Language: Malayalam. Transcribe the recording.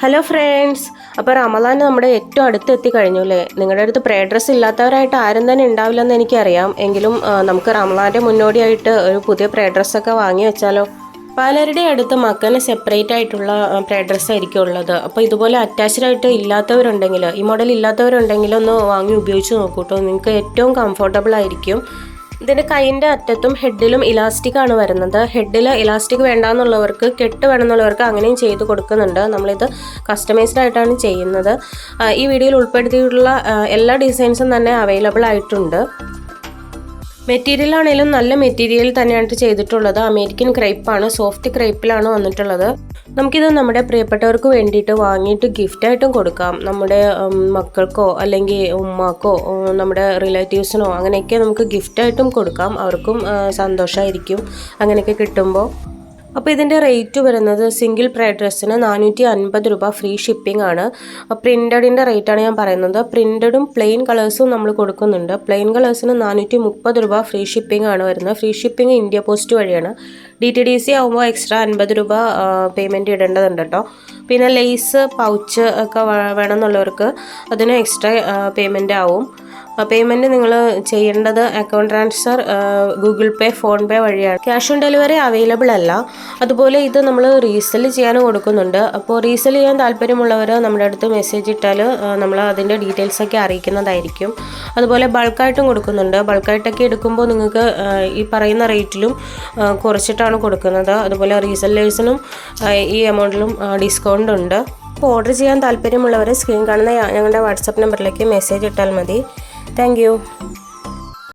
ഹലോ ഫ്രണ്ട്സ് അപ്പോൾ റമദാൻ നമ്മുടെ ഏറ്റവും അടുത്ത് എത്തിക്കഴിഞ്ഞു അല്ലേ? നിങ്ങളുടെ അടുത്ത് പ്രേ ഡ്രസ് ഇല്ലാത്തവരായിട്ട് ആരും തന്നെ ഉണ്ടാവില്ലെന്ന് എനിക്കറിയാം. എങ്കിലും നമുക്ക് റമദാന്റെ മുന്നോടിയായിട്ട് ഒരു പുതിയ പ്രേ ഡ്രസ്സൊക്കെ വാങ്ങി വെച്ചാലോ? പലരുടെ അടുത്ത് മക്കന് സെപ്പറേറ്റ് ആയിട്ടുള്ള പ്രേ ഡ്രസ്സ് ആയിരിക്കും ഉള്ളത്. അപ്പോൾ ഇതുപോലെ അറ്റാച്ച്ഡ് ആയിട്ട് ഇല്ലാത്തവരുണ്ടെങ്കിൽ ഈ മോഡൽ ഇല്ലാത്തവരുണ്ടെങ്കിൽ ഒന്ന് വാങ്ങി ഉപയോഗിച്ച് നോക്കൂട്ടോ നിങ്ങൾക്ക് ഏറ്റവും കംഫർട്ടബിൾ ആയിരിക്കും. ഇതിന്റെ കൈയിന്റെ അറ്റത്തും ഹെഡിലും ഇലാസ്റ്റിക് ആണ് വരുന്നത്. ഹെഡിൽ ഇലാസ്റ്റിക് വേണ്ടാന്നുള്ളവർക്ക് കെട്ട് വേണമെന്നുള്ളവർക്ക് അങ്ങനെയും ചെയ്ത് കൊടുക്കുന്നുണ്ട്. നമ്മളിത് കസ്റ്റമൈസ്ഡ് ആയിട്ടാണ് ചെയ്യുന്നത്. ഈ വീഡിയോയിൽ ഉൾപ്പെടുത്തിയിട്ടുള്ള എല്ലാ ഡിസൈൻസും തന്നെ അവൈലബിൾ ആയിട്ടുണ്ട്. മെറ്റീരിയൽ ആണെങ്കിലും നല്ല മെറ്റീരിയൽ തന്നെയാണ് ചെയ്തിട്ടുള്ളത്. അമേരിക്കൻ ക്രൈപ്പാണ് സോഫ്റ്റ് ക്രൈപ്പിലാണ് വന്നിട്ടുള്ളത്. നമുക്കിത് നമ്മുടെ പ്രിയപ്പെട്ടവർക്ക് വേണ്ടിയിട്ട് വാങ്ങിയിട്ട് ഗിഫ്റ്റായിട്ടും കൊടുക്കാം. നമ്മുടെ മക്കൾക്കോ അല്ലെങ്കിൽ ഉമ്മാക്കോ നമ്മുടെ റിലേറ്റീവ്സിനോ അങ്ങനെയൊക്കെ നമുക്ക് ഗിഫ്റ്റായിട്ടും കൊടുക്കാം. അവർക്കും സന്തോഷമായിരിക്കും അങ്ങനെയൊക്കെ കിട്ടുമ്പോൾ അപ്പോൾ ഇതിന്റെ റേറ്റ് വരുന്നത് സിംഗിൾ പ്രൈ ഡ്രസ്സിന് നാനൂറ്റി അൻപത് രൂപ ഫ്രീ ഷിപ്പിംഗ് ആണ്. പ്രിന്റഡിന്റെ റേറ്റാണ് ഞാൻ പറയുന്നത്. പ്രിന്റഡും പ്ലെയിൻ കളേഴ്സും നമ്മൾ കൊടുക്കുന്നുണ്ട്. പ്ലെയിൻ കളേഴ്സിന് നാനൂറ്റി മുപ്പത് രൂപ ഫ്രീ ഷിപ്പിംഗ് ആണ് വരുന്നത്. ഫ്രീ ഷിപ്പിംഗ് ഇന്ത്യ പോസ്റ്റ് വഴിയാണ്. ഡി ടി ഡി സി ആകുമ്പോൾ എക്സ്ട്രാ അൻപത് രൂപ പേയ്മെന്റ് ഇടേണ്ടതുണ്ട് കേട്ടോ പിന്നെ ലേസ് പൗച്ച് ഒക്കെ വേണം വേണമെന്നുള്ളവർക്ക് അതിന് എക്സ്ട്രാ പേയ്മെന്റ് ആവും. പേയ്മെന്റ് നിങ്ങൾ ചെയ്യേണ്ടത് account transfer Google pay PhonePe വഴിയാണ്. ക്യാഷ് ഓൺ ഡെലിവറി അവൈലബിൾ അല്ല. അതുപോലെ ഇത് നമ്മൾ റീസെൽ ചെയ്യാനും കൊടുക്കുന്നുണ്ട്. അപ്പോൾ റീസെൽ ചെയ്യാൻ താല്പര്യമുള്ളവർ നമ്മുടെ അടുത്ത് മെസ്സേജ് ഇട്ടാൽ നമ്മൾ അതിന്റെ ഡീറ്റെയിൽസ് ഒക്കെ അറിയിക്കുന്നതായിരിക്കും. അതുപോലെ ബൾക്കായിട്ടും കൊടുക്കുന്നുണ്ട്. ബൾക്കായിട്ടൊക്കെ എടുക്കുമ്പോൾ നിങ്ങൾക്ക് ഈ പറയുന്ന റേറ്റിലും ആ, കുറച്ചിട്ടാണ് കൊടുക്കുന്നത്. അതുപോലെ റീസെല്ലേഴ്സിനും ഈ എമൗണ്ടിലും ഡിസ്കൗണ്ട് ഉണ്ട്. അപ്പോൾ ഓർഡർ ചെയ്യാൻ താല്പര്യമുള്ളവർ സ്ക്രീൻ കാണുന്ന ഞങ്ങളുടെ വാട്സപ്പ് നമ്പറിലേക്ക് മെസ്സേജ് ഇട്ടാൽ മതി. താങ്ക്